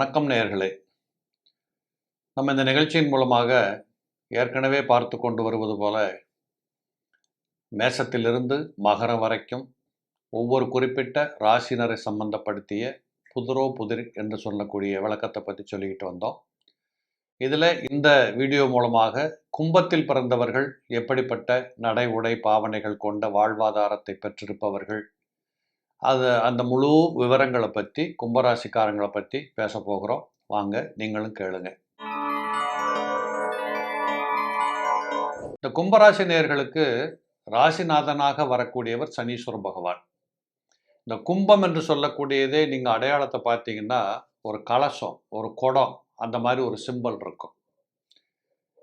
வணக்கம் நேயர்களே. நம்ம இந்த நிகழ்ச்சியின் மூலமாக ஏற்கனவே பார்த்து கொண்டு வருவது போல மேசத்திலிருந்து மகரம் வரைக்கும் ஒவ்வொரு குறிப்பிட்ட ராசினரை சம்பந்தப்படுத்திய புதிரோ புதிர் என்று சொல்லக்கூடிய விளக்கத்தை பற்றி சொல்லிக்கிட்டு வந்தோம். இதில் இந்த வீடியோ மூலமாக கும்பத்தில் பிறந்தவர்கள் எப்படிப்பட்ட நடை உடை பாவனைகள் கொண்ட வாழ்வாதாரத்தை பெற்றிருப்பவர்கள் அது அந்த முழு விவரங்களை பற்றி கும்பராசிக்காரங்களை பற்றி பேச போகிறோம். வாங்க நீங்களும் கேளுங்க. இந்த கும்பராசி நேயர்களுக்கு ராசிநாதனாக வரக்கூடியவர் சனீஸ்வர பகவான். இந்த கும்பம் என்று சொல்லக்கூடியதே நீங்கள் அடையாளத்தை பார்த்தீங்கன்னா ஒரு கலசம் ஒரு குடம் அந்த மாதிரி ஒரு சிம்பல் இருக்கும்.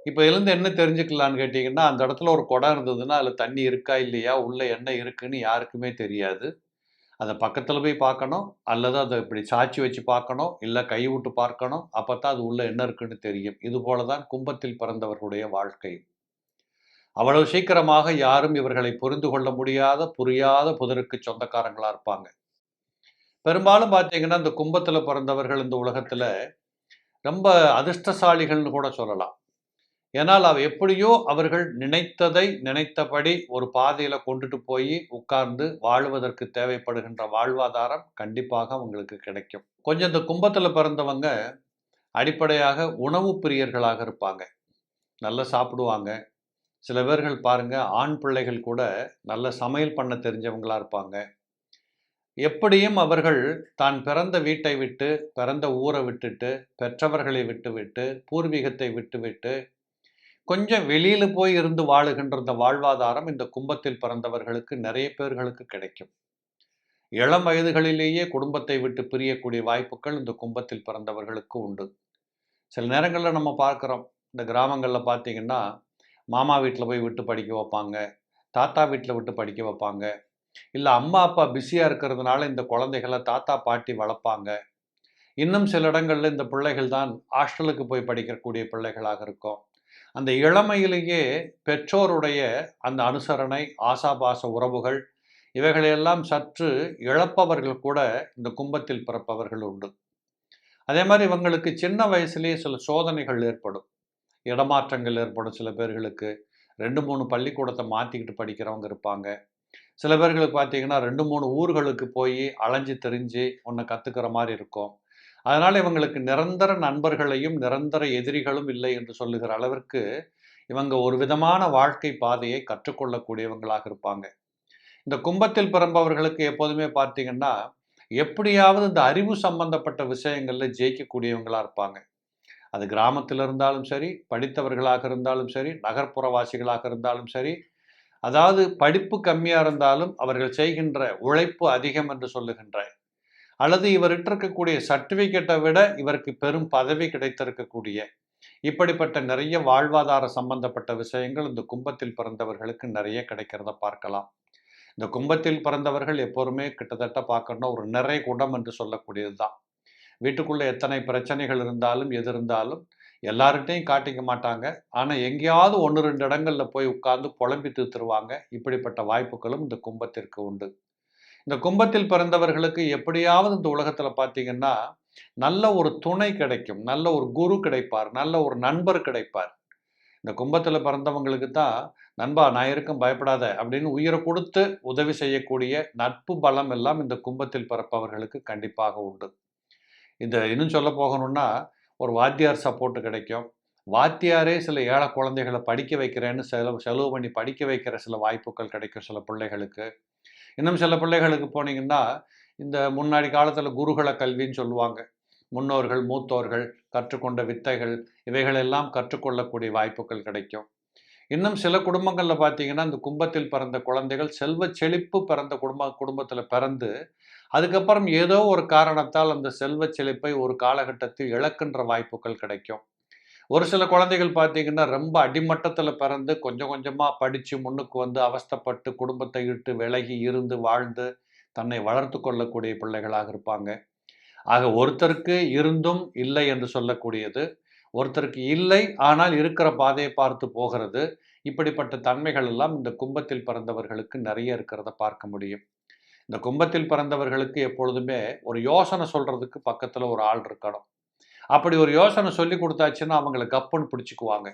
இப்போ இருந்து என்ன தெரிஞ்சுக்கலான்னு கேட்டிங்கன்னா அந்த இடத்துல ஒரு குடம் இருந்ததுன்னா அதில் தண்ணி இருக்கா இல்லையா உள்ளே என்ன இருக்குன்னு யாருக்குமே தெரியாது. அதை பக்கத்தில் போய் பார்க்கணும் அல்லது அதை இப்படி சாட்சி வச்சு பார்க்கணும் இல்லை கை விட்டு பார்க்கணும் அப்போ தான் அது உள்ளே என்ன இருக்குன்னு தெரியும். இது போல தான் கும்பத்தில் பிறந்தவர்களுடைய வாழ்க்கை அவ்வளவு சீக்கிரமாக யாரும் இவர்களை புரிந்து கொள்ள முடியாத புரியாத புதருக்கு சொந்தக்காரங்களாக இருப்பாங்க. பெரும்பாலும் பார்த்தீங்கன்னா இந்த கும்பத்தில் பிறந்தவர்கள் இந்த உலகத்தில் ரொம்ப அதிர்ஷ்டசாலிகள்னு கூட சொல்லலாம். ஏன்னால் அவ எப்படியோ அவர்கள் நினைத்ததை நினைத்தபடி ஒரு பாதையில் கொண்டுட்டு போய் உட்கார்ந்து வாழ்வதற்கு தேவைப்படுகின்ற வாழ்வாதாரம் கண்டிப்பாக அவங்களுக்கு கிடைக்கும். கொஞ்சம் இந்த கும்பத்தில் பிறந்தவங்க அடிப்படையாக உணவு பிரியர்களாக இருப்பாங்க. நல்லா சாப்பிடுவாங்க. சில பேர்கள் பாருங்க ஆண் பிள்ளைகள் கூட நல்ல சமையல் பண்ண தெரிஞ்சவங்களா இருப்பாங்க. எப்படியும் அவர்கள் தான் பிறந்த வீட்டை விட்டு பிறந்த ஊரை விட்டுட்டு பெற்றவர்களை விட்டுவிட்டு பூர்வீகத்தை விட்டுவிட்டு கொஞ்சம் வெளியில் போய் இருந்து வாழுகின்ற இந்த வாழ்வாதாரம் இந்த கும்பத்தில் பிறந்தவர்களுக்கு நிறைய பேர்களுக்கு கிடைக்கும். இளம் வயதுகளிலேயே குடும்பத்தை விட்டு பிரியக்கூடிய வாய்ப்புகள் இந்த கும்பத்தில் பிறந்தவர்களுக்கு உண்டு. சில நேரங்களில் நம்ம பார்க்குறோம் இந்த கிராமங்களில் பார்த்தீங்கன்னா மாமா வீட்டில் போய் விட்டு படிக்க வைப்பாங்க தாத்தா வீட்டில் விட்டு படிக்க வைப்பாங்க இல்லை அம்மா அப்பா பிஸியாக இருக்கிறதுனால இந்த குழந்தைகளை தாத்தா பாட்டி வளர்ப்பாங்க. இன்னும் சில இடங்களில் இந்த பிள்ளைகள் தான் ஹாஸ்டலுக்கு போய் படிக்கக்கூடிய பிள்ளைகளாக இருக்கும். அந்த இளமையிலேயே பெற்றோருடைய அந்த அனுசரணை ஆசாபாச உறவுகள் இவைகளையெல்லாம் சற்று இழப்பவர்கள் கூட இந்த கும்பத்தில் பிறப்பவர்கள் உண்டு. அதே மாதிரி இவங்களுக்கு சின்ன வயசுலேயே சில சோதனைகள் ஏற்படும். இடமாற்றங்கள் ஏற்படும் சில பேர்களுக்கு. ரெண்டு மூணு பள்ளிக்கூடத்தை மாற்றிக்கிட்டு படிக்கிறவங்க இருப்பாங்க. சில பேர்களுக்கு பார்த்தீங்கன்னா ரெண்டு மூணு ஊர்களுக்கு போய் அலைஞ்சு தெரிஞ்சு ஒன்று கற்றுக்கிற மாதிரி இருக்கும். அதனால் இவங்களுக்கு நிரந்தர நண்பர்களையும் நிரந்தர எதிரிகளும் இல்லை என்று சொல்லுகிற அளவிற்கு இவங்க ஒரு விதமான வாழ்க்கை பாதையை கற்றுக்கொள்ளக்கூடியவங்களாக இருப்பாங்க. இந்த கும்பத்தில் பிறம்பவர்களுக்கு எப்போதுமே பார்த்தீங்கன்னா எப்படியாவது இந்த அறிவு சம்பந்தப்பட்ட விஷயங்களில் ஜெயிக்கக்கூடியவங்களாக இருப்பாங்க. அது கிராமத்தில் இருந்தாலும் சரி படித்தவர்களாக இருந்தாலும் சரி நகர்ப்புறவாசிகளாக இருந்தாலும் சரி அதாவது படிப்பு கம்மியாக இருந்தாலும் அவர்கள் செய்கின்ற உழைப்பு அதிகம் என்று சொல்லுகின்ற அல்லது இவர்கிட்ட இருக்கக்கூடிய சர்டிஃபிகேட்டை விட இவருக்கு பெரும் பதவி கிடைத்திருக்கக்கூடிய இப்படிப்பட்ட நிறைய வாழ்வாதார சம்பந்தப்பட்ட விஷயங்கள் இந்த கும்பத்தில் பிறந்தவர்களுக்கு நிறைய கிடைக்கிறத பார்க்கலாம். இந்த கும்பத்தில் பிறந்தவர்கள் எப்போதுமே கிட்டத்தட்ட பார்க்கணும் ஒரு நிறை குடம் என்று சொல்லக்கூடியது தான் வீட்டுக்குள்ளே எத்தனை பிரச்சனைகள் இருந்தாலும் எது இருந்தாலும் எல்லார்கிட்டையும் காட்டிக்க மாட்டாங்க. ஆனால் எங்கேயாவது ஒன்று ரெண்டு இடங்களில் போய் உட்கார்ந்து புலம்பி தீர்த்துருவாங்க. இப்படிப்பட்ட வாய்ப்புகளும் இந்த கும்பத்திற்கு உண்டு. இந்த கும்பத்தில் பிறந்தவர்களுக்கு எப்படியாவது இந்த உலகத்தில் பார்த்தீங்கன்னா நல்ல ஒரு துணை கிடைக்கும். நல்ல ஒரு குரு கிடைப்பார். நல்ல ஒரு நண்பர் கிடைப்பார். இந்த கும்பத்தில் பிறந்தவங்களுக்கு தான் நண்பா நான் இருக்கும் பயப்படாத அப்படின்னு உயிரை கொடுத்து உதவி செய்யக்கூடிய நட்பு பலம் எல்லாம் இந்த கும்பத்தில் பிறப்பவர்களுக்கு கண்டிப்பாக உண்டு. இந்த இன்னும் சொல்ல போகணும்னா ஒரு வாத்தியார் சப்போர்ட் கிடைக்கும். வாத்தியாரே சில ஏழை குழந்தைகளை படிக்க வைக்கிறேன்னு செலவு செலவு பண்ணி படிக்க வைக்கிற சில வாய்ப்புகள் கிடைக்கும் சில பிள்ளைகளுக்கு. இன்னும் சில பிள்ளைகளுக்கு போனீங்கன்னா இந்த முன்னாடி காலத்தில் குருகுல கல்வின்னு சொல்லுவாங்க. முன்னோர்கள் மூத்தோர்கள் கற்றுக்கொண்ட வித்தைகள் இவைகளெல்லாம் கற்றுக்கொள்ளக்கூடிய வாய்ப்புகள் கிடைக்கும். இன்னும் சில குடும்பங்களில் பார்த்தீங்கன்னா இந்த கும்பத்தில் பிறந்த குழந்தைகள் செல்வ செழிப்பு பிறந்த குடும்ப குடும்பத்தில் பிறந்து அதுக்கப்புறம் ஏதோ ஒரு காரணத்தால் அந்த செல்வ செழிப்பை ஒரு காலகட்டத்தில் இழக்கின்ற வாய்ப்புகள் கிடைக்கும். ஒரு சில குழந்தைகள் பார்த்தீங்கன்னா ரொம்ப அடிமட்டத்தில் பிறந்து கொஞ்சம் கொஞ்சமாக படித்து முன்னுக்கு வந்து அவஸ்தப்பட்டு குடும்பத்தை இட்டு விலகி இருந்து வாழ்ந்து தன்னை வளர்த்து கொள்ளக்கூடிய பிள்ளைகளாக இருப்பாங்க. ஆக ஒருத்தருக்கு இருந்தும் இல்லை என்று சொல்லக்கூடியது ஒருத்தருக்கு இல்லை ஆனால் இருக்கிற பாதையை பார்த்து போகிறது இப்படிப்பட்ட தன்மைகள் எல்லாம் இந்த கும்பத்தில் பிறந்தவர்களுக்கு நிறைய இருக்கிறத பார்க்க முடியும். இந்த கும்பத்தில் பிறந்தவர்களுக்கு எப்பொழுதுமே ஒரு யோசனை சொல்றதுக்கு பக்கத்தில் ஒரு ஆள் இருக்கணும். அப்படி ஒரு யோசனை சொல்லி கொடுத்தாச்சுன்னா அவங்கள கப்புன்னு பிடிச்சிக்குவாங்க.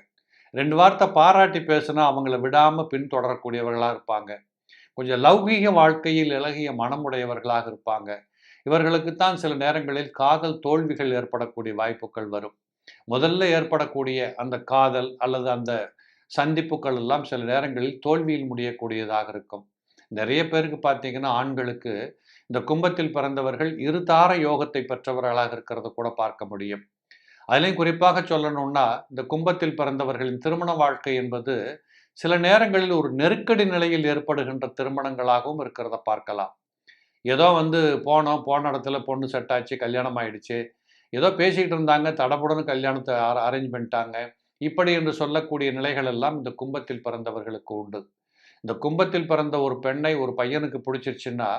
ரெண்டு வார்த்தை பாராட்டி பேசுனா அவங்கள விடாமல் பின்தொடரக்கூடியவர்களாக இருப்பாங்க. கொஞ்சம் லௌகீக வாழ்க்கையில் இலகிய மனமுடையவர்களாக இருப்பாங்க. இவர்களுக்குத்தான் சில நேரங்களில் காதல் தோல்விகள் ஏற்படக்கூடிய வாய்ப்புகள் வரும். முதல்ல ஏற்படக்கூடிய அந்த காதல் அல்லது அந்த சந்திப்புகள் எல்லாம் சில நேரங்களில் தோல்வியில் முடியக்கூடியதாக இருக்கும். நிறைய பேருக்கு பார்த்தீங்கன்னா ஆண்களுக்கு இந்த கும்பத்தில் பிறந்தவர்கள் இருதார யோகத்தை பெற்றவர்களாக இருக்கிறத கூட பார்க்க முடியும். அதுலேயும் குறிப்பாக சொல்லணும்னா இந்த கும்பத்தில் பிறந்தவர்களின் திருமண வாழ்க்கை என்பது சில நேரங்களில் ஒரு நெருக்கடி நிலையில் ஏற்படுகின்ற திருமணங்களாகவும் இருக்கிறத பார்க்கலாம். ஏதோ வந்து போனோம் போன இடத்துல பொண்ணு செட் ஆச்சு கல்யாணம் ஆயிடுச்சு. ஏதோ பேசிக்கிட்டு இருந்தாங்க தடபுடன்னு கல்யாணத்தை அரேஞ்ச் பண்ணிட்டாங்க. இப்படி என்று சொல்லக்கூடிய நிலைகள் எல்லாம் இந்த கும்பத்தில் பிறந்தவர்களுக்கு உண்டு. இந்த கும்பத்தில் பிறந்த ஒரு பெண்ணை ஒரு பையனுக்கு பிடிச்சிருச்சுன்னா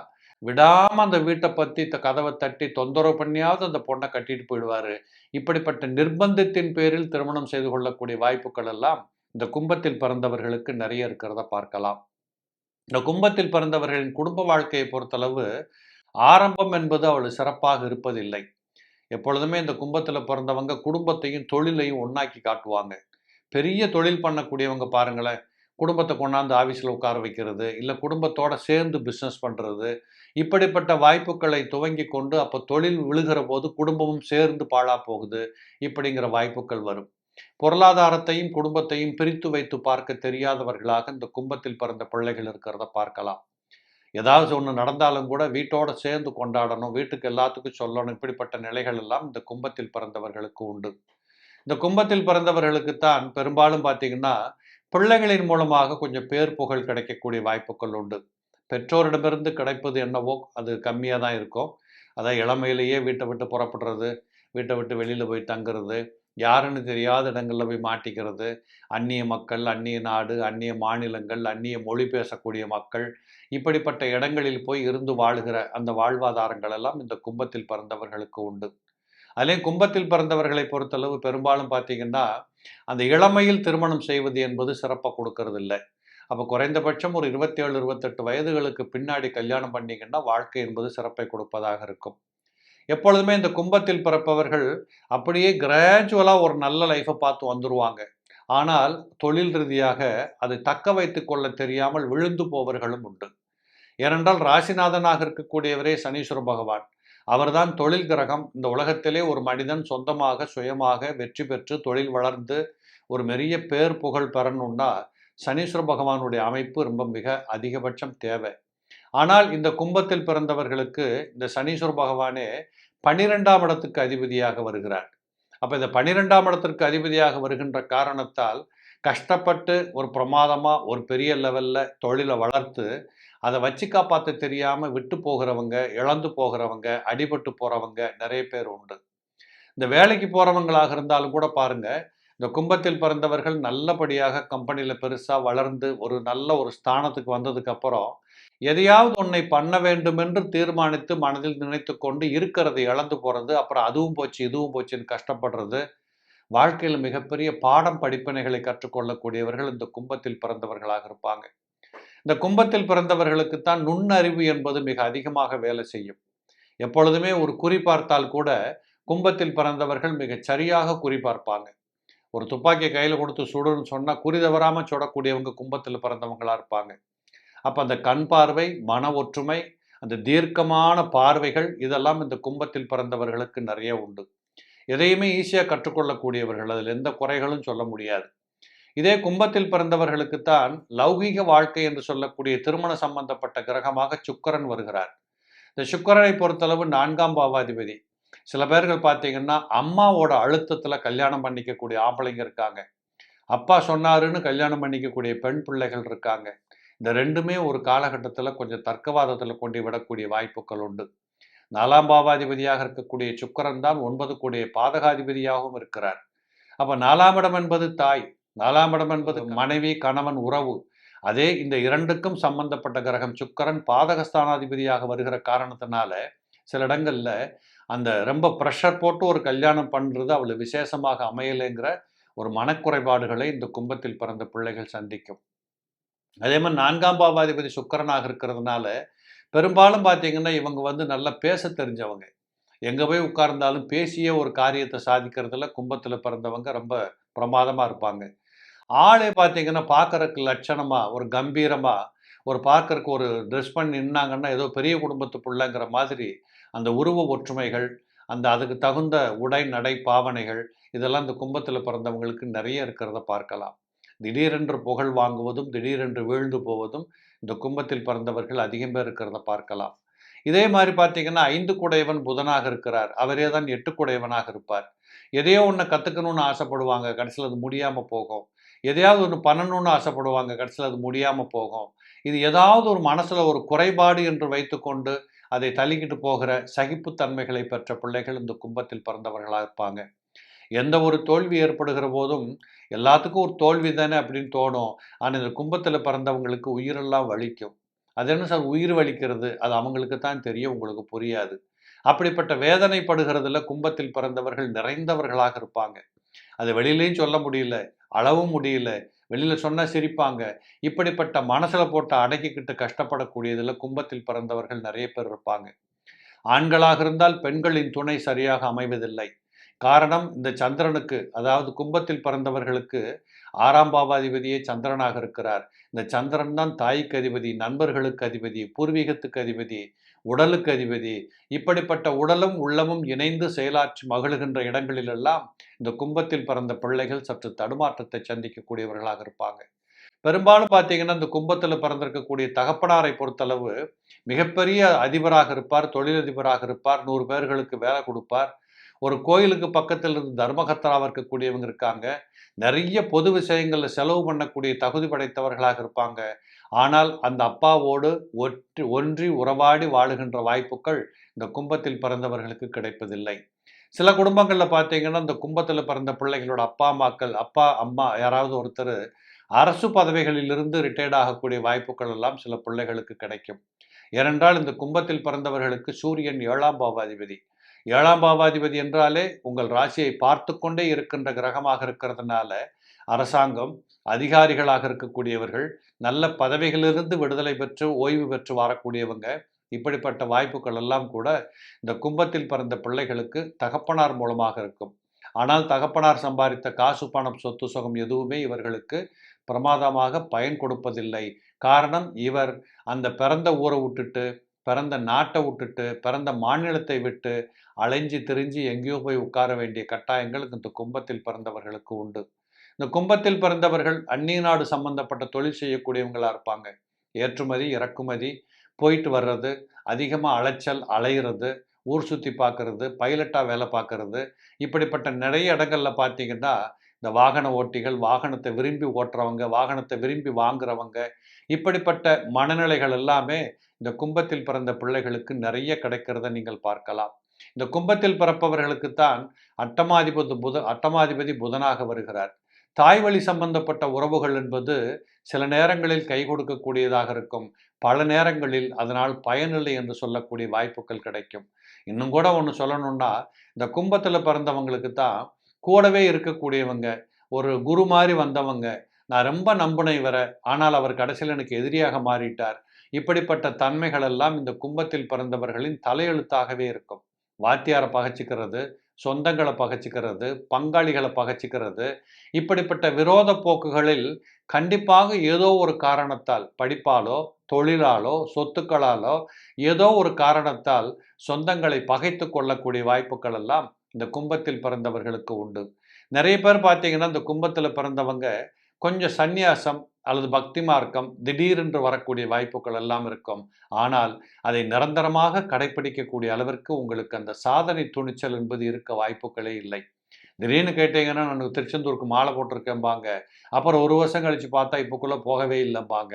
விடாம அந்த வீட்டை பத்தி கதவை தட்டி தொந்தரவு பண்ணியாவது அந்த பொண்ணை கட்டிட்டு போயிடுவாரு. இப்படிப்பட்ட நிர்பந்தத்தின் பேரில் திருமணம் செய்து கொள்ளக்கூடிய வாய்ப்புகள் எல்லாம் இந்த கும்பத்தில் பிறந்தவர்களுக்கு நிறைய இருக்கிறத பார்க்கலாம். இந்த கும்பத்தில் பிறந்தவர்களின் குடும்ப வாழ்க்கையை பொறுத்தளவு ஆரம்பம் என்பது அவள் சிறப்பாக இருப்பதில்லை. எப்பொழுதுமே இந்த கும்பத்தில் பிறந்தவங்க குடும்பத்தையும் தொழிலையும் ஒன்னாக்கி காட்டுவாங்க. பெரிய தொழில் பண்ணக்கூடியவங்க பாருங்களேன். குடும்பத்தை கொண்டாந்து ஆஃபீஸில் உட்கார வைக்கிறது இல்லை குடும்பத்தோட சேர்ந்து பிஸ்னஸ் பண்ணுறது இப்படிப்பட்ட வாய்ப்புகளை துவங்கி கொண்டு அப்போ தொழில் விழுகிற போது குடும்பமும் சேர்ந்து பாழா போகுது இப்படிங்கிற வாய்ப்புகள் வரும். பொருளாதாரத்தையும் குடும்பத்தையும் பிரித்து வைத்து பார்க்க தெரியாதவர்களாக இந்த கும்பத்தில் பிறந்த பிள்ளைகள் இருக்கிறத பார்க்கலாம். ஏதாவது ஒன்று நடந்தாலும் கூட வீட்டோட சேர்ந்து கொண்டாடணும் வீட்டுக்கு எல்லாத்துக்கும் சொல்லணும் இப்படிப்பட்ட நிலைகள் எல்லாம் இந்த கும்பத்தில் பிறந்தவர்களுக்கு உண்டு. இந்த கும்பத்தில் பிறந்தவர்களுக்கு தான் பெரும்பாலும் பார்த்தீங்கன்னா பிள்ளைகளின் மூலமாக கொஞ்சம் பேர் புகழ் கிடைக்கக்கூடிய வாய்ப்புகள் உண்டு. பெற்றோரிடமிருந்து கிடைப்பது என்னவோ அது கம்மியாக தான் இருக்கும். அதான் இளமையிலேயே வீட்டை விட்டு புறப்படுறது வீட்டை விட்டு வெளியில் போய் தங்குறது யாருன்னு தெரியாத இடங்களில் போய் மாட்டிக்கிறது அந்நிய மக்கள் அந்நிய நாடு அந்நிய மாநிலங்கள் அந்நிய மொழி பேசக்கூடிய மக்கள் இப்படிப்பட்ட இடங்களில் போய் இருந்து வாழுகிற அந்த வாழ்வாதாரங்கள் எல்லாம் இந்த கும்பத்தில் பிறந்தவர்களுக்கு உண்டு. அதுலேயும் கும்பத்தில் பிறந்தவர்களை பொறுத்தளவு பெரும்பாலும் பார்த்தீங்கன்னா அந்த இளமையில் திருமணம் செய்வது என்பது சிறப்பாக கொடுக்கறது இல்லை அப்போ குறைந்தபட்சம் ஒரு இருபத்தேழு இருபத்தெட்டு வயதுகளுக்கு பின்னாடி கல்யாணம் பண்ணிங்கன்னா வாழ்க்கை என்பது சிறப்பை கொடுப்பதாக இருக்கும். எப்பொழுதுமே இந்த கும்பத்தில் பிறப்பவர்கள் அப்படியே கிராஜுவலாக ஒரு நல்ல லைஃப்பை பார்த்து வந்துடுவாங்க ஆனால் தொழில் ரீதியாக அதை தக்க வைத்து கொள்ள தெரியாமல் விழுந்து போவர்களும் உண்டு. ஏனென்றால் ராசிநாதனாக இருக்கக்கூடியவரே சனீஸ்வர பகவான். அவர்தான் தொழில் கிரகம். இந்த உலகத்திலே ஒரு மனிதன் சொந்தமாக சுயமாக வெற்றி பெற்று தொழில் வளர்ந்து ஒரு மெரிய பேர் புகழ் பெறணும்னா சனீஸ்வர பகவானுடைய அமைப்பு ரொம்ப மிக அதிகபட்சம் தேவை. ஆனால் இந்த கும்பத்தில் பிறந்தவர்களுக்கு இந்த சனீஸ்வர பகவானே பனிரெண்டாம் இடத்துக்கு அதிபதியாக வருகிறார். அப்போ இந்த பனிரெண்டாம் இடத்திற்கு அதிபதியாக வருகின்ற காரணத்தால் கஷ்டப்பட்டு ஒரு பிரமாதமாக ஒரு பெரிய லெவலில் தொழிலை வளர்த்து அதை வச்சு காப்பாற்ற தெரியாமல் விட்டு போகிறவங்க இழந்து போகிறவங்க அடிபட்டு போகிறவங்க நிறைய பேர் உண்டு. இந்த வேலைக்கு போகிறவங்களாக இருந்தாலும் கூட பாருங்கள் இந்த கும்பத்தில் பிறந்தவர்கள் நல்லபடியாக கம்பெனியில் பெருசாக வளர்ந்து ஒரு நல்ல ஒரு ஸ்தானத்துக்கு வந்ததுக்கு அப்புறம் எதையாவது ஒன்றை பண்ண வேண்டும் என்று தீர்மானித்து மனதில் நினைத்து கொண்டு இருக்கிறது இழந்து போகிறது அப்புறம் அதுவும் போச்சு இதுவும் போச்சுன்னு கஷ்டப்படுறது வாழ்க்கையில் மிகப்பெரிய பாடம் படிப்பினைகளை கற்றுக்கொள்ளக்கூடியவர்கள் இந்த கும்பத்தில் பிறந்தவர்களாக இருப்பாங்க. இந்த கும்பத்தில் பிறந்தவர்களுக்குத்தான் நுண்ணறிவு என்பது மிக அதிகமாக வேலை செய்யும். எப்பொழுதுமே ஒரு குறி பார்த்தால் கூட கும்பத்தில் பிறந்தவர்கள் மிகச் சரியாக குறி பார்ப்பாங்க. ஒரு துப்பாக்கியை கையில் கொடுத்து சுடுன்னு சொன்னால் குறி தவறாமல் சுடக்கூடியவங்க கும்பத்தில் பிறந்தவங்களாக இருப்பாங்க. அப்போ அந்த கண் பார்வை மன ஒற்றுமை அந்த தீர்க்கமான பார்வைகள் இதெல்லாம் இந்த கும்பத்தில் பிறந்தவர்களுக்கு நிறைய உண்டு. எதையுமே ஈஸியாக கற்றுக்கொள்ளக்கூடியவர்கள் அதில் எந்த குறைகளும் சொல்ல முடியாது. இதே கும்பத்தில் பிறந்தவர்களுக்குத்தான் லௌகீக வாழ்க்கை என்று சொல்லக்கூடிய திருமண சம்பந்தப்பட்ட கிரகமாக சுக்கரன் வருகிறார். இந்த சுக்கரனை பொறுத்தளவு நான்காம் பாவாதிபதி. சில பேர்கள் பார்த்தீங்கன்னா அம்மாவோட அழுத்தத்தில் கல்யாணம் பண்ணிக்கக்கூடிய ஆம்பளைங்க இருக்காங்க. அப்பா சொன்னாருன்னு கல்யாணம் பண்ணிக்கக்கூடிய பெண் பிள்ளைகள் இருக்காங்க. இந்த ரெண்டுமே ஒரு காலகட்டத்தில் கொஞ்சம் தர்க்கவாதத்தில் கொண்டு விடக்கூடிய வாய்ப்புகள் உண்டு. நாலாம் பாவாதிபதியாக இருக்கக்கூடிய சுக்கரன் தான் ஒன்பது கூடிய பாதகாதிபதியாகவும் இருக்கிறார். அப்போ நாலாம் இடம் என்பது தாய் நாலாம் இடம் என்பது மனைவி கணவன் உறவு. அதே இந்த இரண்டுக்கும் சம்பந்தப்பட்ட கிரகம் சுக்கரன் பாதகஸ்தானாதிபதியாக வருகிற காரணத்தினால சில இடங்கள்ல அந்த ரொம்ப ப்ரெஷர் போட்டு ஒரு கல்யாணம் பண்ணுறது அவ்வளோ விசேஷமாக அமையலைங்கிற ஒரு மனக்குறைபாடுகளை இந்த கும்பத்தில் பிறந்த பிள்ளைகள் சந்திக்கும். அதே மாதிரி நான்காம் பாவாதிபதி சுக்கரனாக இருக்கிறதுனால பெரும்பாலும் பார்த்தீங்கன்னா இவங்க வந்து நல்லா பேச தெரிஞ்சவங்க. எங்கே போய் உட்கார்ந்தாலும் பேசியே ஒரு காரியத்தை சாதிக்கிறதுல கும்பத்தில் பிறந்தவங்க ரொம்ப பிரமாதமாக இருப்பாங்க. ஆளே பார்த்தீங்கன்னா பார்க்குறக்கு லட்சணமாக ஒரு கம்பீரமாக ஒரு பார்க்கறக்கு ஒரு ட்ரெஸ் பண்ணி நின்னாங்கன்னா ஏதோ பெரிய குடும்பத்து பிள்ளைங்கிற மாதிரி அந்த உருவ ஒற்றுமைகள் அந்த அதுக்கு தகுந்த உடை நடை பாவனைகள் இதெல்லாம் இந்த கும்பத்தில் பிறந்தவங்களுக்கு நிறைய இருக்கிறத பார்க்கலாம். திடீரென்று புகழ் வாங்குவதும் திடீரென்று வீழ்ந்து போவதும் இந்த கும்பத்தில் பிறந்தவர்கள் அதிகம் பேர் இருக்கிறத பார்க்கலாம். இதே மாதிரி பார்த்தீங்கன்னா ஐந்து குடையவன் புதனாக இருக்கிறார். அவரே தான் எட்டு குடையவனாக இருப்பார். எதையோ ஒன்று கற்றுக்கணும்னு ஆசைப்படுவாங்க கடைசியில் அது முடியாமல் போகும். எதையாவது ஒன்று பண்ணணும்னு ஆசைப்படுவாங்க கடைசியில் அது முடியாமல் போகும். இது ஏதாவது ஒரு மனசில் ஒரு குறைபாடு என்று வைத்துக்கொண்டு அதை தள்ளிக்கிட்டு போகிற சகிப்புத்தன்மைகளை பெற்ற பிள்ளைகள் இந்த கும்பத்தில் பிறந்தவர்களாக இருப்பாங்க. எந்த ஒரு தோல்வி ஏற்படுகிற போதும் எல்லாத்துக்கும் ஒரு தோல்வி தானே அப்படின்னு தோணும். ஆனால் இந்த கும்பத்தில் பிறந்தவங்களுக்கு உயிரெல்லாம் வலிக்கும். அது என்ன சார்? உயிர் வலிக்கிறது. அது அவங்களுக்கு தான் தெரியும் உங்களுக்கு புரியாது. அப்படிப்பட்ட வேதனைப்படுகிறதுல கும்பத்தில் பிறந்தவர்கள் நிறைந்தவர்களாக இருப்பாங்க. அது வெளியிலையும் சொல்ல முடியல அளவும் முடியல. வெளியில் சொன்னால் சிரிப்பாங்க. இப்படிப்பட்ட மனசுல போட்டு அடக்கிக்கிட்டு கஷ்டப்படக்கூடியதில் கும்பத்தில் பிறந்தவர்கள் நிறைய பேர் இருப்பாங்க. ஆண்களாக இருந்தால் பெண்களின் துணை சரியாக அமைவதில்லை. காரணம் இந்த சந்திரனுக்கு அதாவது கும்பத்தில் பிறந்தவர்களுக்கு ஆறாம் பாவாதிபதியே சந்திரனாக இருக்கிறார். இந்த சந்திரன் தான் தாய்க்கு அதிபதி நண்பர்களுக்கு அதிபதி பூர்வீகத்துக்கு அதிபதி உடலுக்கு அதிபதி. இப்படிப்பட்ட உடலும் உள்ளமும் இணைந்து செயலாற்றி மகிழ்கின்ற இடங்களிலெல்லாம் இந்த கும்பத்தில் பிறந்த பிள்ளைகள் சற்று தடுமாற்றத்தை சந்திக்கக்கூடியவர்களாக இருப்பாங்க. பெரும்பாலும் பார்த்தீங்கன்னா இந்த கும்பத்தில் பிறந்திருக்கக்கூடிய தகப்பனாரை பொறுத்தளவு மிகப்பெரிய அதிபராக இருப்பார் தொழிலதிபராக இருப்பார் நூறு பேர்களுக்கு வேலை கொடுப்பார். ஒரு கோயிலுக்கு பக்கத்தில் இருந்து தர்மகர்த்தராக இருக்கக்கூடியவங்க இருக்காங்க. நிறைய பொது விஷயங்களில் செலவு பண்ணக்கூடிய தகுதி படைத்தவர்களாக இருப்பாங்க. ஆனால் அந்த அப்பாவோடு ஒற்றி ஒன்றி உறவாடி வாழுகின்ற வாய்ப்புகள் இந்த கும்பத்தில் பிறந்தவர்களுக்கு கிடைப்பதில்லை. சில குடும்பங்களில் பார்த்தீங்கன்னா இந்த கும்பத்தில் பிறந்த பிள்ளைகளோட அப்பா அம்மாக்கள் அப்பா அம்மா யாராவது ஒருத்தர் அரசு பதவிகளிலிருந்து ரிட்டையர்ட் ஆகக்கூடிய வாய்ப்புகள் எல்லாம் சில பிள்ளைகளுக்கு கிடைக்கும். ஏனென்றால் இந்த கும்பத்தில் பிறந்தவர்களுக்கு சூரியன் ஏழாம் பாவாதிபதி. ஏழாம் பாவாதிபதி என்றாலே உங்கள் ராசியை பார்த்து கொண்டே இருக்கின்ற கிரகமாக இருக்கிறதுனால அரசாங்கம் அதிகாரிகளாக இருக்கக்கூடியவர்கள் நல்ல பதவிகளிலிருந்து விடுதலை பெற்று ஓய்வு பெற்று வரக்கூடியவங்க இப்படிப்பட்ட வாய்ப்புகள் எல்லாம் கூட இந்த கும்பத்தில் பிறந்த பிள்ளைகளுக்கு தகப்பனார் மூலமாக இருக்கும். ஆனால் தகப்பனார் சம்பாதித்த காசு பணம் சொத்து சுகம் எதுவுமே இவர்களுக்கு பிரமாதமாக பயன் கொடுப்பதில்லை. காரணம் இவர் அந்த பிறந்த ஊரை விட்டுட்டு பிறந்த நாட்டை விட்டுட்டு பிறந்த மாநிலத்தை விட்டு அலைஞ்சு திரிஞ்சு எங்கேயோ போய் உட்கார வேண்டிய கட்டாயங்கள் இந்த கும்பத்தில் பிறந்தவர்களுக்கு உண்டு. இந்த கும்பத்தில் பிறந்தவர்கள் அந்நிய நாடு சம்பந்தப்பட்ட தொழில் செய்யக்கூடியவங்களாக இருப்பாங்க. ஏற்றுமதி இறக்குமதி போயிட்டு வர்றது அதிகமாக அலைச்சல் அலையிறது ஊர் சுற்றி பார்க்கறது பைலட்டாக வேலை பார்க்கறது இப்படிப்பட்ட நிறைய இடங்கள்ல பார்த்தீங்கன்னா இந்த வாகன ஓட்டிகள் வாகனத்தை விரும்பி ஓட்டுறவங்க வாகனத்தை விரும்பி வாங்குறவங்க இப்படிப்பட்ட மனநிலைகள் எல்லாமே இந்த கும்பத்தில் பிறந்த பிள்ளைகளுக்கு நிறைய கிடைக்கிறத நீங்கள் பார்க்கலாம். இந்த கும்பத்தில் பிறப்பவர்களுக்குத்தான் அட்டமாதிபதி புத அட்டமாதிபதி புதனாக வருகிறார். தாய் வழி சம்பந்தப்பட்ட உறவுகள் என்பது சில நேரங்களில் கை கொடுக்கக்கூடியதாக இருக்கும். பல நேரங்களில் அதனால் பயனில்லை என்று சொல்லக்கூடிய வாய்ப்புகள் கிடைக்கும். இன்னும் கூட ஒன்று சொல்லணும்னா இந்த கும்பத்தில் பிறந்தவங்களுக்கு தான் கூடவே இருக்கக்கூடியவங்க ஒரு குரு மாதிரி வந்தவங்க நான் ரொம்ப நம்புனை வர ஆனால் அவர் கடைசியில் எனக்கு எதிரியாக மாறிட்டார். இப்படிப்பட்ட தன்மைகள் எல்லாம் இந்த கும்பத்தில் பிறந்தவர்களின் தலையெழுத்தாகவே இருக்கும். வாத்தியாரை பகச்சிக்கிறது சொந்தங்களை பகச்சிக்கிறது பங்காளிகளை பகச்சிக்கிறது. இப்படிப்பட்ட விரோத போக்குகளில் கண்டிப்பாக ஏதோ ஒரு காரணத்தால் படிப்பாலோ தொழிலாலோ சொத்துக்களாலோ ஏதோ ஒரு காரணத்தால் சொந்தங்களை பகைத்து கொள்ளக்கூடிய வாய்ப்புகள் எல்லாம் இந்த கும்பத்தில் பிறந்தவர்களுக்கு உண்டு. நிறைய பேர் பார்த்தீங்கன்னா இந்த கும்பத்தில் பிறந்தவங்க கொஞ்சம் சந்நியாசம் அல்லது பக்தி மார்க்கம் திடீரென்று வரக்கூடிய வாய்ப்புகள் எல்லாம் இருக்கும். ஆனால் அதை நிரந்தரமாக கடைபிடிக்கக்கூடிய அளவிற்கு உங்களுக்கு அந்த சாதனை துணிச்சல் என்பது இருக்க வாய்ப்புகளே இல்லை. திடீர்னு கேட்டீங்கன்னா நான் திருச்செந்தூருக்கு மாலை போட்டிருக்கேன்பாங்க. அப்புறம் ஒரு வருஷம் கழித்து பார்த்தா இப்போக்குள்ளே போகவே இல்லைம்பாங்க.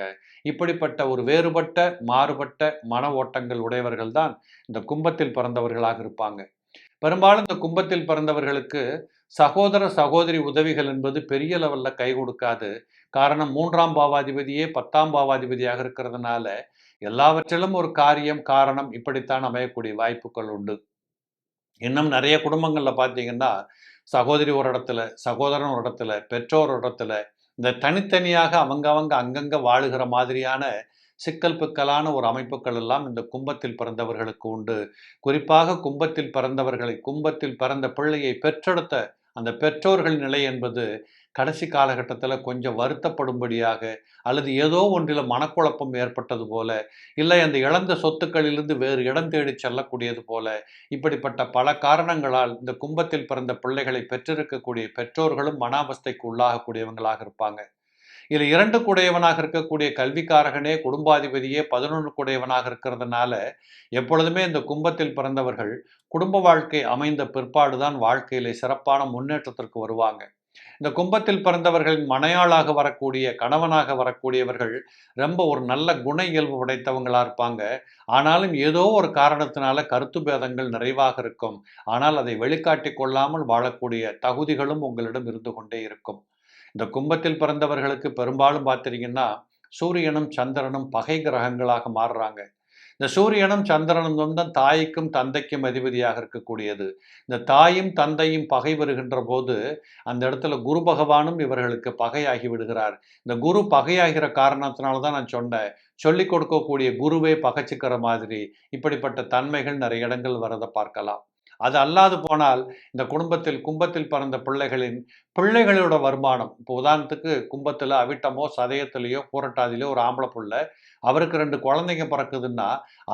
இப்படிப்பட்ட ஒரு வேறுபட்ட மாறுபட்ட மன ஓட்டங்கள் உடையவர்கள் தான் இந்த கும்பத்தில் பிறந்தவர்களாக இருப்பாங்க. பெரும்பாலும் இந்த கும்பத்தில் பிறந்தவர்களுக்கு சகோதர சகோதரி உதவிகள் என்பது பெரிய லெவலில் கை கொடுக்காது. காரணம் மூன்றாம் பாவாதிபதியே பத்தாம் பாவாதிபதியாக இருக்கிறதுனால எல்லாவற்றிலும் ஒரு காரியம் காரணம் இப்படித்தான் அமையக்கூடிய வாய்ப்புகள் உண்டு. இன்னும் நிறைய குடும்பங்களில் பார்த்தீங்கன்னா சகோதரி ஒரு இடத்துல சகோதரன் ஒரு இடத்துல பெற்றோர் ஒரு இடத்துல இந்த தனித்தனியாக அவங்க அவங்க அங்கங்கே வாழுகிற மாதிரியான சிக்கல் பிக்கலான ஒரு அமைப்புகள் எல்லாம் இந்த கும்பத்தில் பிறந்தவர்களுக்கு உண்டு. குறிப்பாக கும்பத்தில் பிறந்தவர்களை கும்பத்தில் பிறந்த பிள்ளையை பெற்றெடுத்த அந்த பெற்றோர்கள் நிலை என்பது கடைசி காலகட்டத்தில் கொஞ்சம் வருத்தப்படும்படியாக அல்லது ஏதோ ஒன்றில் மனக்குழப்பம் ஏற்பட்டது போல இல்லை அந்த இழந்த சொத்துக்களிலிருந்து வேறு இடம் தேடி செல்லக்கூடியது போல இப்படிப்பட்ட பல காரணங்களால் இந்த கும்பத்தில் பிறந்த பிள்ளைகளை பெற்றிருக்கக்கூடிய பெற்றோர்களும் மனாவஸ்தைக்கு உள்ளாகக்கூடியவங்களாக இருப்பாங்க. இதில் இரண்டு கூடையவனாக இருக்கக்கூடிய கல்விக்காரகனே குடும்பாதிபதியே பதினொன்று கூடையவனாக இருக்கிறதுனால எப்பொழுதுமே இந்த கும்பத்தில் பிறந்தவர்கள் குடும்ப வாழ்க்கை அமைந்த பிற்பாடுதான் வாழ்க்கையில சிறப்பான முன்னேற்றத்திற்கு வருவாங்க. இந்த கும்பத்தில் பிறந்தவர்களின் மனையாளாக வரக்கூடிய கணவனாக வரக்கூடியவர்கள் ரொம்ப ஒரு நல்ல குண இயல்பு உடைத்தவங்களா இருப்பாங்க. ஆனாலும் ஏதோ ஒரு காரணத்தினால கருத்து பேதங்கள் நிறைவாக இருக்கும். ஆனால் அதை வெளிக்காட்டி கொள்ளாமல் வாழக்கூடிய தகுதிகளும் உங்களிடம் இருந்து கொண்டே இருக்கும். இந்த கும்பத்தில் பிறந்தவர்களுக்கு பெரும்பாலும் பார்த்துட்டீங்கன்னா சூரியனும் சந்திரனும் பகை கிரகங்களாக மாறுறாங்க. இந்த சூரியனும் சந்திரனும் தான் தாய்க்கும் தந்தைக்கும் அதிபதியாக இருக்கக்கூடியது. இந்த தாயும் தந்தையும் பகை வருகின்ற போது அந்த இடத்துல குரு பகவானும் இவர்களுக்கு பகையாகி விடுகிறார். இந்த குரு பகையாகிற காரணத்தினால தான் நான் சொன்னேன். சொல்லிக் கொடுக்கக்கூடிய குருவே பகைச்சிக்கிற மாதிரி. இப்படிப்பட்ட தன்மைகள் நிறைய இடங்கள் வரதை பார்க்கலாம். அது அல்லாது போனால் இந்த குடும்பத்தில் கும்பத்தில் பிறந்த பிள்ளைகளின் பிள்ளைகளோட வருமானம். இப்போ உதாரணத்துக்கு கும்பத்தில் அவிட்டமோ சதயத்திலேயோ பூரட்டாதிலையோ ஒரு ஆம்பளை பிள்ளை அவருக்கு ரெண்டு குழந்தைங்க பிறக்குதுன்னா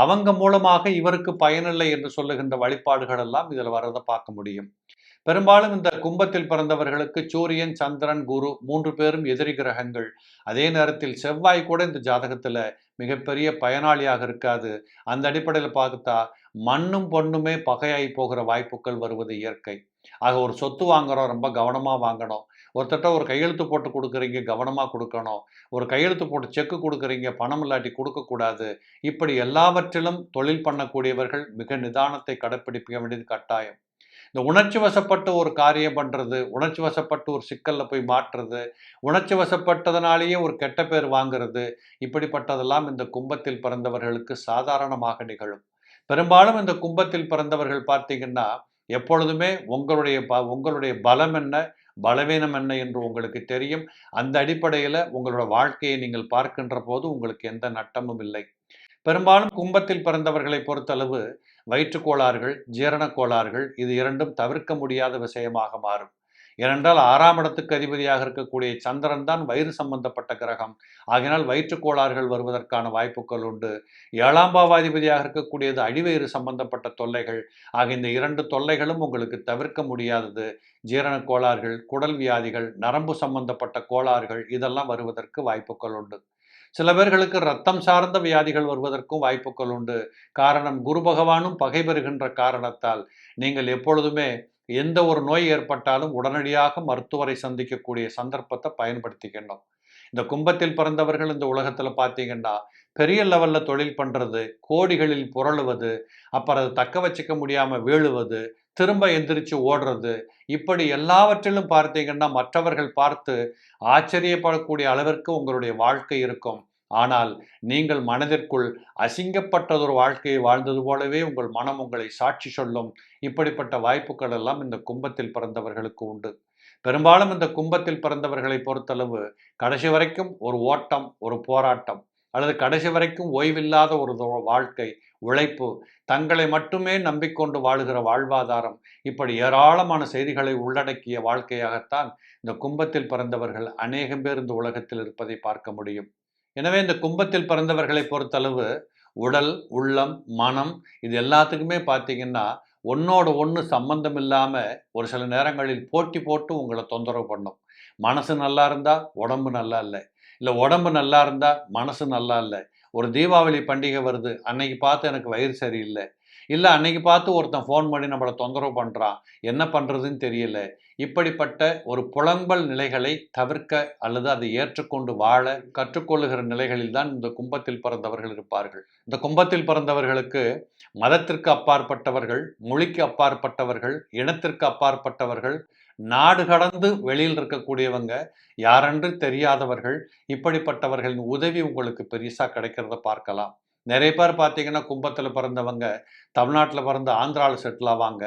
அவங்க மூலமாக இவருக்கு பயனில்லை என்று சொல்லுகின்ற வழிபாடுகள் எல்லாம் இதில் வர்றதை பார்க்க முடியும். பெரும்பாலும் இந்த கும்பத்தில் பிறந்தவர்களுக்கு சூரியன் சந்திரன் குரு மூன்று பேரும் எதிரி கிரகங்கள். அதே நேரத்தில் செவ்வாய் கூட இந்த ஜாதகத்தில் மிகப்பெரிய பயனாளியாக இருக்காது. அந்த அடிப்படையில் பார்த்தா மண்ணும் பொண்ணுமே பகையாகி போகிற வாய்ப்புகள் வருவது இயற்கை. ஆக ஒரு சொத்து வாங்குறோம் ரொம்ப கவனமாக வாங்கணும். ஒருத்தட்ட ஒரு கையெழுத்து போட்டு கொடுக்குறீங்க கவனமாக கொடுக்கணும். ஒரு கையெழுத்து போட்டு செக்கு கொடுக்குறீங்க பணம் இல்லாட்டி கொடுக்கக்கூடாது. இப்படி எல்லாவற்றிலும் தொழில் பண்ணக்கூடியவர்கள் மிக நிதானத்தை கடைப்பிடிக்க வேண்டியது கட்டாயம். இந்த உணர்ச்சி வசப்பட்டு ஒரு காரியம் பண்ணுறது உணர்ச்சி வசப்பட்டு ஒரு சிக்கலில் போய் மாற்றுறது உணர்ச்சி வசப்பட்டதுனாலேயே ஒரு கெட்ட பேர் வாங்குறது இப்படிப்பட்டதெல்லாம் இந்த கும்பத்தில் பிறந்தவர்களுக்கு சாதாரணமாக நிகழும். பெரும்பாலும் இந்த கும்பத்தில் பிறந்தவர்கள் பார்த்தீங்கன்னா எப்பொழுதுமே உங்களுடைய ப உங்களுடைய பலம் என்ன பலவீனம் என்ன என்று உங்களுக்கு தெரியும். அந்த அடிப்படையில் உங்களோட வாழ்க்கையை நீங்கள் பார்க்கின்ற போது உங்களுக்கு எந்த நட்டமும் இல்லை. பெரும்பாலும் கும்பத்தில் பிறந்தவர்களை பொறுத்தளவு வயிற்றுக்கோளாறுகள் ஜீரண கோளாறுகள் இது இரண்டும் தவிர்க்க முடியாத விஷயமாக மாறும். ஏனென்றால் ஆறாம் இடத்துக்கு அதிபதியாக இருக்கக்கூடிய சந்திரன் தான் வயிறு சம்பந்தப்பட்ட கிரகம். ஆகினால் வயிற்றுக்கோளாறுகள் வருவதற்கான வாய்ப்புகள் உண்டு. ஏழாம் பாவாதிபதியாக இருக்கக்கூடியது அடிவயிறு சம்பந்தப்பட்ட தொல்லைகள். ஆக இந்த இரண்டு தொல்லைகளும் உங்களுக்கு தவிர்க்க முடியாதது. ஜீரண கோளாறுகள் குடல் வியாதிகள் நரம்பு சம்பந்தப்பட்ட கோளாறுகள் இதெல்லாம் வருவதற்கு வாய்ப்புகள் உண்டு. சில பேர்களுக்கு ரத்தம் சார்ந்த வியாதிகள் வருவதற்கும் வாய்ப்புகள் உண்டு. காரணம் குரு பகவானும் பகை பெறுகின்ற காரணத்தால். நீங்கள் எப்பொழுதுமே எந்த ஒரு நோய் ஏற்பட்டாலும் உடனடியாக மருத்துவரை சந்திக்கக்கூடிய சந்தர்ப்பத்தை பயன்படுத்திக்கணும். இந்த கும்பத்தில் பிறந்தவர்கள் இந்த உலகத்தில் பார்த்தீங்கன்னா பெரிய லெவலில் தொழில் பண்ணுறது கோடிகளில் புரளுவது அப்புறம் அதை தக்க வச்சுக்க முடியாமல் வீழுவது திரும்ப எந்திரிச்சு ஓடுறது இப்படி எல்லாவற்றிலும் பார்த்தீங்கன்னா மற்றவர்கள் பார்த்து ஆச்சரியப்படக்கூடிய அளவிற்கு உங்களுடைய வாழ்க்கை இருக்கும். ஆனால் நீங்கள் மனதிற்குள் அசிங்கப்பட்டதொரு வாழ்க்கையை வாழ்ந்தது போலவே உங்கள் மனம் உங்களை சாட்சி சொல்லும். இப்படிப்பட்ட வாய்ப்புகள் எல்லாம் இந்த கும்பத்தில் பிறந்தவர்களுக்கு உண்டு. பெரும்பாலும் இந்த கும்பத்தில் பிறந்தவர்களை பொறுத்தளவு கடைசி வரைக்கும் ஒரு ஓட்டம் ஒரு போராட்டம் அல்லது கடைசி வரைக்கும் ஓய்வில்லாத ஒரு வாழ்க்கை உழைப்பு தங்களை மட்டுமே நம்பிக்கொண்டு வாழுகிற வாழ்வாதாரம் இப்படி ஏராளமான செய்திகளை உள்ளடக்கிய வாழ்க்கையாகத்தான் இந்த கும்பத்தில் பிறந்தவர்கள் அநேகம் பேர் இந்த உலகத்தில் இருப்பதை பார்க்க முடியும். எனவே இந்த கும்பத்தில் பிறந்தவர்களை பொறுத்தளவு உடல் உள்ளம் மனம் இது எல்லாத்துக்குமே பார்த்தீங்கன்னா ஒன்னோட ஒன்று சம்பந்தம் இல்லாமல் ஒரு சில நேரங்களில் போட்டி போட்டு உங்களை தொந்தரவு பண்ணும். மனசு நல்லா இருந்தால் உடம்பு நல்லா இல்லை. இல்லை உடம்பு நல்லா இருந்தால் மனசு நல்லா இல்லை. ஒரு தீபாவளி பண்டிகை வருது. அன்னைக்கு பார்த்து எனக்கு வயிறு சரியில்லை. இல்லை அன்னைக்கு பார்த்து ஒருத்தன் ஃபோன் பண்ணி நம்மளை தொந்தரவு பண்ணுறான் என்ன பண்ணுறதுன்னு தெரியல. இப்படிப்பட்ட ஒரு புலம்பல் நிலைகளை தவிர்க்க அல்லது அதை ஏற்றுக்கொண்டு வாழ கற்றுக்கொள்ளுகிற நிலைகளில் தான் இந்த கும்பத்தில் பிறந்தவர்கள் இருப்பார்கள். இந்த கும்பத்தில் பிறந்தவர்களுக்கு மதத்திற்கு அப்பாற்பட்டவர்கள் மொழிக்கு அப்பாற்பட்டவர்கள் இனத்திற்கு அப்பாற்பட்டவர்கள் நாடு கடந்து வெளியில் இருக்கக்கூடியவங்க யாரென்று தெரியாதவர்கள் இப்படிப்பட்டவர்களின் உதவி உங்களுக்கு பெருசாக கிடைக்கிறத பார்க்கலாம். நிறைய பேர் பார்த்தீங்கன்னா கும்பத்தில் பிறந்தவங்க தமிழ்நாட்டில் பிறந்து ஆந்திராவில் செட்டில் ஆவாங்க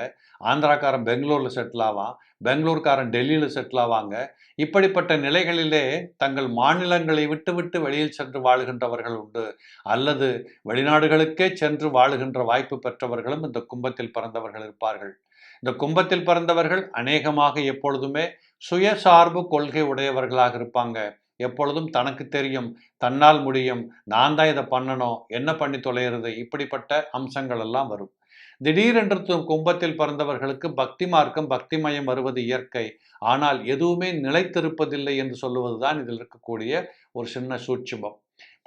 ஆந்திராக்காரன் பெங்களூரில் செட்டில் ஆவான் பெங்களூர்காரன் டெல்லியில் செட்டில் ஆவாங்க. இப்படிப்பட்ட நிலைகளிலே தங்கள் மாநிலங்களை விட்டு விட்டு வெளியில் சென்று வாழுகின்றவர்கள் உண்டு. அல்லது வெளிநாடுகளுக்கே சென்று வாழுகின்ற வாய்ப்பு பெற்றவர்களும் இந்த கும்பத்தில் பிறந்தவர்கள் இருப்பார்கள். இந்த கும்பத்தில் பிறந்தவர்கள் அநேகமாக எப்பொழுதுமே சுயசார்பு கொள்கை உடையவர்களாக இருப்பாங்க. எப்பொழுதும் தனக்கு தெரியும் தன்னால் முடியும் நான் தான் இதை பண்ணணும் என்ன பண்ணி தொலைகிறது இப்படிப்பட்ட அம்சங்கள் எல்லாம் வரும். திடீரென்று கும்பத்தில் பிறந்தவர்களுக்கு பக்தி மார்க்கம் பக்திமயம் வருவது இயற்கை. ஆனால் எதுவுமே நிலைத்திருப்பதில்லை என்று சொல்லுவதுதான் இதில் இருக்கக்கூடிய ஒரு சின்ன சூட்சுமம்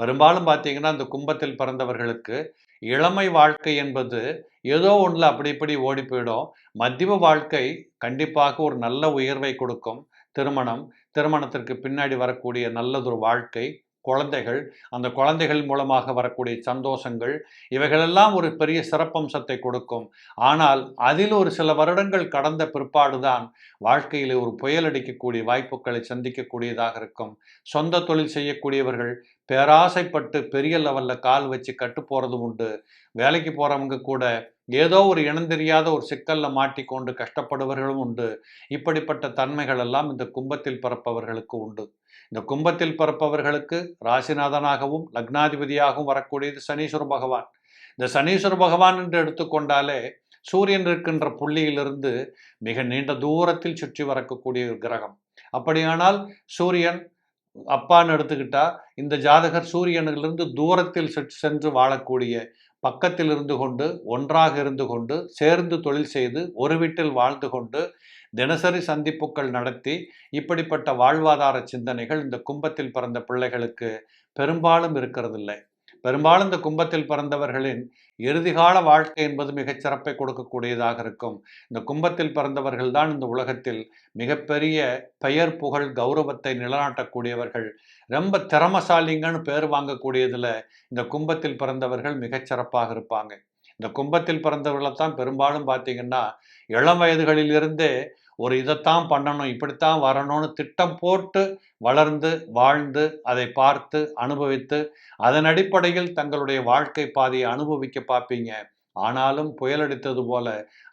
பெரும்பாலும் பார்த்தீங்கன்னா அந்த கும்பத்தில் பிறந்தவர்களுக்கு இளமை வாழ்க்கை என்பது ஏதோ ஒன்றில் அப்படி இப்படி ஓடி போயிடும். மத்தியம வாழ்க்கை கண்டிப்பாக ஒரு நல்ல உயர்வை கொடுக்கும். திருமணம் திருமணத்திற்கு பின்னாடி வரக்கூடிய நல்லதொரு வாழ்க்கை குழந்தைகள் அந்த குழந்தைகள் மூலமாக வரக்கூடிய சந்தோஷங்கள் இவைகளெல்லாம் ஒரு பெரிய சிறப்பம்சத்தை கொடுக்கும். ஆனால் அதில் ஒரு சில வருடங்கள் கடந்த பிற்பாடுதான் வாழ்க்கையில் ஒரு புயல் அடிக்கக்கூடிய வாய்ப்புகளை சந்திக்கக்கூடியதாக இருக்கும். சொந்த தொழில் செய்யக்கூடியவர்கள் பேராசைப்பட்டு பெரிய லெவலில் கால் வச்சு கட்டு போகிறதும் உண்டு. வேலைக்கு போகிறவங்க கூட ஏதோ ஒரு இனந்தெரியாத ஒரு சிக்கலில் மாட்டிக்கொண்டு கஷ்டப்படுபவர்களும் உண்டு. இப்படிப்பட்ட தன்மைகள் எல்லாம் இந்த கும்பத்தில் பிறப்பவர்களுக்கு உண்டு. இந்த கும்பத்தில் பிறப்பவர்களுக்கு ராசிநாதனாகவும் லக்னாதிபதியாகவும் வரக்கூடியது சனீஸ்வர பகவான். இந்த சனீஸ்வர பகவான் என்று எடுத்துக்கொண்டாலே சூரியன் இருக்கின்ற புள்ளியிலிருந்து மிக நீண்ட தூரத்தில் சுற்றி வரக்கூடிய ஒரு கிரகம். அப்படியானால் சூரியன் அப்பான்னு எடுத்துக்கிட்டா இந்த ஜாதகர் சூரியனிலிருந்து தூரத்தில் சென்று வாழக்கூடிய பக்கத்தில் இருந்து கொண்டு ஒன்றாக இருந்து கொண்டு சேர்ந்து தொழில் செய்து ஒரு வீட்டில் வாழ்ந்து கொண்டு தினசரி சந்திப்புகள் நடத்தி இப்படிப்பட்ட வாழ்வாதார சிந்தனைகள் இந்த கும்பத்தில் பிறந்த பிள்ளைகளுக்கு பெரும்பாலும் இருக்கிறதில்லை. பெரும்பாலும் இந்த கும்பத்தில் பிறந்தவர்களின் இறுதிகால வாழ்க்கை என்பது மிகச் சிறப்பை கொடுக்கக்கூடியதாக இருக்கும். இந்த கும்பத்தில் பிறந்தவர்கள் தான் இந்த உலகத்தில் மிகப்பெரிய பெயர் புகழ் கௌரவத்தை நிலநாட்டக்கூடியவர்கள். ரொம்ப திறமசாலிங்கன்னு பேர் வாங்கக்கூடியதில் இந்த கும்பத்தில் பிறந்தவர்கள் மிகச் சிறப்பாக இருப்பாங்க. இந்த கும்பத்தில் பிறந்தவர்களை தான் பெரும்பாலும் பார்த்தீங்கன்னா இளம் வயதுகளிலிருந்தே ஒரு இதைத்தான் பண்ணணும் இப்படித்தான் வரணும்னு திட்டம் போட்டு வளர்ந்து வாழ்ந்து அதை பார்த்து அனுபவித்து அதன் அடிப்படையில் தங்களுடைய வாழ்க்கை பாதையை அனுபவிக்க பார்ப்பீங்க. ஆனாலும் புயலடித்தது போல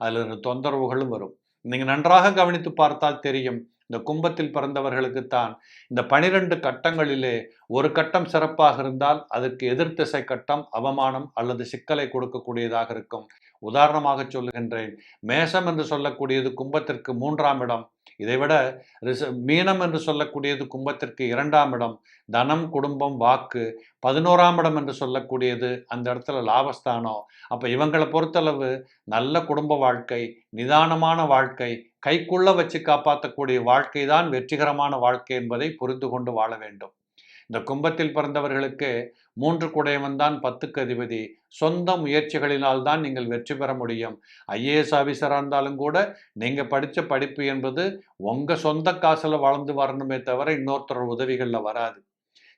அதில் தொந்தரவுகளும் வரும். நீங்கள் நன்றாக கவனித்து பார்த்தால் தெரியும் இந்த கும்பத்தில் பிறந்தவர்களுக்குத்தான் இந்த பனிரெண்டு கட்டங்களிலே ஒரு கட்டம் சிறப்பாக இருந்தால் அதற்கு எதிர்த்திசை கட்டம் அவமானம் அல்லது சிக்கலை கொடுக்கக்கூடியதாக இருக்கும். உதாரணமாக சொல்லுகின்றேன். மேசம் என்று சொல்லக்கூடியது கும்பத்திற்கு மூன்றாம் இடம். இதைவிட ரிச மீனம் என்று சொல்லக்கூடியது கும்பத்திற்கு இரண்டாம் இடம். தனம் குடும்பம் வாக்கு பதினோராம் இடம் என்று சொல்லக்கூடியது அந்த இடத்துல லாபஸ்தானம். அப்போ இவங்களை பொறுத்தளவு நல்ல குடும்ப வாழ்க்கை நிதானமான வாழ்க்கை கைக்குள்ள வச்சு காப்பாற்றக்கூடிய வாழ்க்கை தான் வெற்றிகரமான வாழ்க்கை என்பதை புரிந்து கொண்டு வாழ வேண்டும். இந்த கும்பத்தில் பிறந்தவர்களுக்கு மூன்று குடையவன் தான் பத்துக்கு அதிபதி. சொந்த முயற்சிகளினால் தான் நீங்கள் வெற்றி பெற முடியும். ஐஏஎஸ் ஆஃபீஸராக இருந்தாலும் கூட நீங்கள் படித்த படிப்பு என்பது உங்கள் சொந்த காசில் வளர்ந்து வரணுமே தவிர இன்னொருத்தர் உதவிகளில் வராது.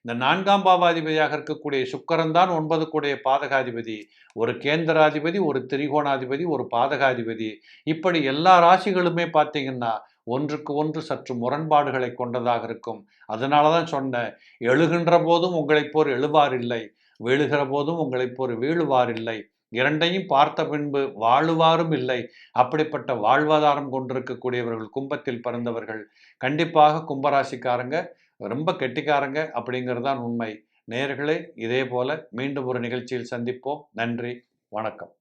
இந்த நான்காம் பாவாதிபதியாக இருக்கக்கூடிய சுக்கரன் தான் ஒன்பது கூடிய பாதகாதிபதி. ஒரு கேந்திராதிபதி ஒரு திரிகோணாதிபதி ஒரு பாதகாதிபதி. இப்படி எல்லா ராசிகளுமே பார்த்தீங்கன்னா ஒன்றுக்கு ஒன்று சற்று முரண்பாடுகளை கொண்டதாக இருக்கும். அதனால தான் சொன்னேன் எழுகின்ற போதும் உங்களைப் போர் எழுவார் இல்லை வீழுகிற போதும் உங்களைப் போர் வீழுவார் இல்லை இரண்டையும் பார்த்த பின்பு வாழுவாரும் இல்லை. அப்படிப்பட்ட வாழ்வாதாரம் கொண்டிருக்கக்கூடியவர்கள் கும்பத்தில் பிறந்தவர்கள் கண்டிப்பாக கும்பராசிக்காரங்க ரொம்ப கெட்டிக்காரங்க அப்படிங்கிறது தான் உண்மை. நேர்களே இதே போல மீண்டும் ஒரு நிகழ்ச்சியில் சந்திப்போம். நன்றி வணக்கம்.